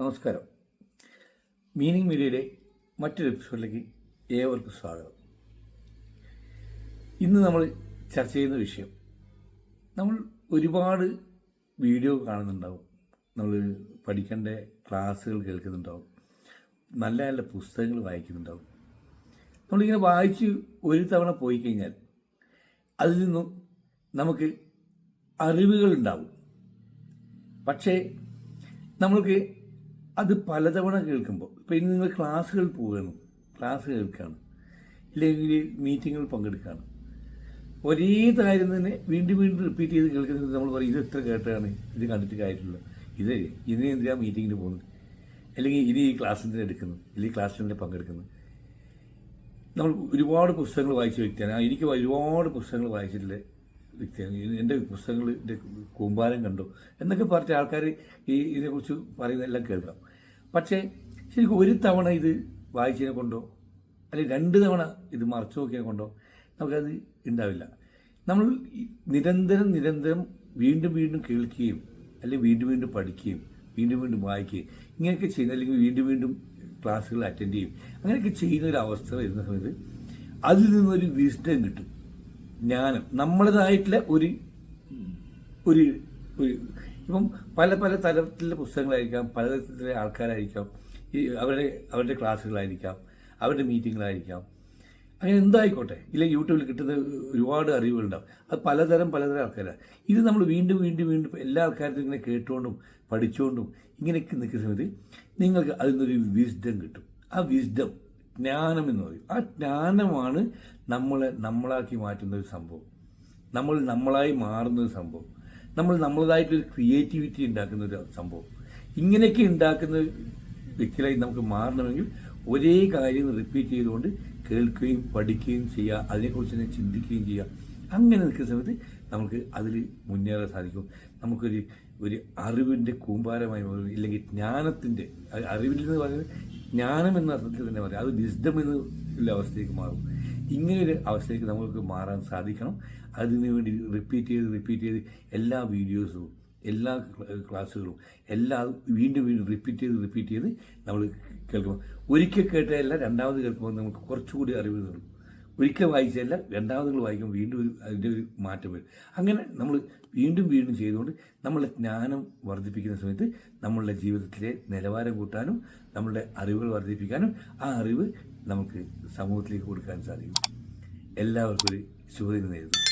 നമസ്കാരം. മീനിങ് മീഡിയയുടെ മറ്റൊരു എപ്പിസോഡിലേക്ക് ഏവർക്കും സ്വാഗതം. ഇന്ന് നമ്മൾ ചർച്ച ചെയ്യുന്ന വിഷയം നമ്മൾ ഒരുപാട് വീഡിയോ കാണുന്നുണ്ടാവും. നമ്മൾ പഠിക്കേണ്ട ക്ലാസ്സുകൾ കേൾക്കുന്നുണ്ടാവും. നല്ല നല്ല പുസ്തകങ്ങൾ വായിക്കുന്നുണ്ടാവും. നമ്മളിങ്ങനെ വായിച്ച് ഒരു തവണ പോയി കഴിഞ്ഞാൽ അതിൽ നിന്നും നമുക്ക് അറിവുകൾ ഉണ്ടാവും. പക്ഷേ നമ്മൾക്ക് അത് പലതവണ കേൾക്കുമ്പോൾ. ഇപ്പോൾ ഇനി നിങ്ങൾ ക്ലാസ്സുകൾ പോവുകയാണ്. ക്ലാസ് കേൾക്കുകയാണ് ഇല്ലെങ്കിൽ മീറ്റിങ്ങുകൾ പങ്കെടുക്കുകയാണ് ഒരേ കാര്യം തന്നെ വീണ്ടും വീണ്ടും റിപ്പീറ്റ് ചെയ്ത് കേൾക്കുന്നത് നമ്മൾ പറയും ഇത് എത്ര കേട്ടതാണ് ഇത് കണ്ടിട്ട് കാര്യമില്ല. ഇത് ഇതിനെ എന്തിനാ മീറ്റിങ്ങിന് പോകുന്നത്? അല്ലെങ്കിൽ ഇനി ഈ ക്ലാസ്സിന്റെ എടുക്കുന്നു അല്ലെങ്കിൽ ക്ലാസ്സിൽ പങ്കെടുക്കുന്നു നമ്മൾ ഒരുപാട് പുസ്തകങ്ങൾ വായിച്ച വ്യക്തിയാണ്. എനിക്ക് ഒരുപാട് പുസ്തകങ്ങൾ വായിച്ചിട്ടുള്ള വ്യക്തിയാണ് പുസ്തകങ്ങൾ എന്റെ കൂമ്പാരം കണ്ടു എന്നൊക്കെ പറഞ്ഞ ആൾക്കാർ ഈ ഇതിനെക്കുറിച്ച് പറയുന്നതെല്ലാം കേൾക്കാം. പക്ഷേ ശരിക്കും ഒരു തവണ ഇത് വായിച്ചതിനെ കൊണ്ടോ അല്ലെങ്കിൽ രണ്ട് തവണ ഇത് മറച്ചു നോക്കിയതിനെ കൊണ്ടോ നമുക്കത് ഉണ്ടാവില്ല. നമ്മൾ നിരന്തരം നിരന്തരം വീണ്ടും വീണ്ടും കേൾക്കുകയും അല്ലെങ്കിൽ വീണ്ടും വീണ്ടും പഠിക്കുകയും വീണ്ടും വീണ്ടും വായിക്കുകയും ഇങ്ങനെയൊക്കെ ചെയ്യുന്ന അല്ലെങ്കിൽ വീണ്ടും വീണ്ടും ക്ലാസ്സുകൾ അറ്റൻഡ് ചെയ്യും അങ്ങനെയൊക്കെ ചെയ്യുന്ന ഒരു അവസ്ഥ വരുന്ന സമയത്ത് അതിൽ നിന്നൊരു വിസ്ഡം കിട്ടും. ജ്ഞാനം. നമ്മളതായിട്ടുള്ള ഒരു ഒരു ഒരു ഇപ്പം പല പല തരത്തിലുള്ള പുസ്തകങ്ങളായിരിക്കാം പലതരത്തിലുള്ള ആൾക്കാരായിരിക്കാം ഈ അവരുടെ അവരുടെ ക്ലാസ്സുകളായിരിക്കാം അവരുടെ മീറ്റിങ്ങുകളായിരിക്കാം. അങ്ങനെ എന്തായിക്കോട്ടെ? ഇല്ല യൂട്യൂബിൽ കിട്ടുന്ന ഒരുപാട് അറിവുകളുണ്ടാവും. അത് പലതരം പലതരം ആൾക്കാരാണ് ഇത് നമ്മൾ വീണ്ടും വീണ്ടും വീണ്ടും എല്ലാ ആൾക്കാരും ഇങ്ങനെ കേട്ടുകൊണ്ടും പഠിച്ചുകൊണ്ടും ഇങ്ങനെയൊക്കെ നിൽക്കുന്ന സമയത്ത് നിങ്ങൾക്ക് അതിൽ നിന്നൊരു വിസ്ഡം കിട്ടും. ആ വിസ്ഡം ജ്ഞാനം എന്ന് പറയും. ആ ജ്ഞാനമാണ് നമ്മളെ നമ്മളാക്കി മാറ്റുന്ന ഒരു സംഭവം. നമ്മൾ നമ്മളായി മാറുന്ന ഒരു സംഭവം. നമ്മൾ നമ്മളതായിട്ടൊരു ക്രിയേറ്റിവിറ്റി ഉണ്ടാക്കുന്ന ഒരു സംഭവം. ഇങ്ങനെയൊക്കെ ഉണ്ടാക്കുന്ന വ്യക്തികളായി നമുക്ക് മാറണമെങ്കിൽ ഒരേ കാര്യം റിപ്പീറ്റ് ചെയ്തുകൊണ്ട് കേൾക്കുകയും പഠിക്കുകയും ചെയ്യുക അതിനെക്കുറിച്ച് തന്നെ ചിന്തിക്കുകയും ചെയ്യുക. അങ്ങനെ നിൽക്കുന്ന സമയത്ത് നമുക്ക് അതിൽ മുന്നേറാൻ സാധിക്കും. നമുക്കൊരു ഒരു അറിവിന്റെ കൂമ്പാരമായി ഇല്ലെങ്കിൽ ജ്ഞാനത്തിന്റെ അറിവിൽ എന്ന് പറയുന്നത് ജ്ഞാനം എന്ന അർത്ഥത്തിൽ തന്നെ പറയാം. അത് വിസ്ഡം എന്നുള്ള അവസ്ഥയിലേക്ക് മാറും. ഇങ്ങനെയൊരു അവസ്ഥയിലേക്ക് നമുക്ക് മാറാൻ സാധിക്കണം. അതിനു വേണ്ടി റിപ്പീറ്റ് ചെയ്ത് റിപ്പീറ്റ് ചെയ്ത് എല്ലാ വീഡിയോസും എല്ലാ ക്ലാസ്സുകളും എല്ലാ വീണ്ടും വീണ്ടും റിപ്പീറ്റ് ചെയ്ത് റിപ്പീറ്റ് ചെയ്ത് നമ്മൾ കേൾക്കണം. ഒരിക്കൽ കേട്ടതല്ല രണ്ടാമത് കേൾക്കുമ്പോൾ നമുക്ക് കുറച്ചുകൂടി അറിവ് തരും ഒരിക്കൽ വായിച്ചതല്ല രണ്ടാമത് നിങ്ങൾ വായിക്കുമ്പോൾ വീണ്ടും ഒരു അതിന്റെ ഒരു മാറ്റം വരും. അങ്ങനെ നമ്മൾ വീണ്ടും വീണ്ടും ചെയ്തുകൊണ്ട് നമ്മളുടെ ജ്ഞാനം വർദ്ധിപ്പിക്കുന്ന സമയത്ത് നമ്മളുടെ ജീവിതത്തിലെ നിലവാരം കൂട്ടാനും നമ്മളുടെ അറിവുകൾ വർദ്ധിപ്പിക്കാനും ആ അറിവ് നമുക്ക് സമൂഹത്തിലേക്ക് കൊടുക്കാൻ സാധിക്കും. എല്ലാവർക്കും ഒരു ശുഭദിനം നേരുന്നു.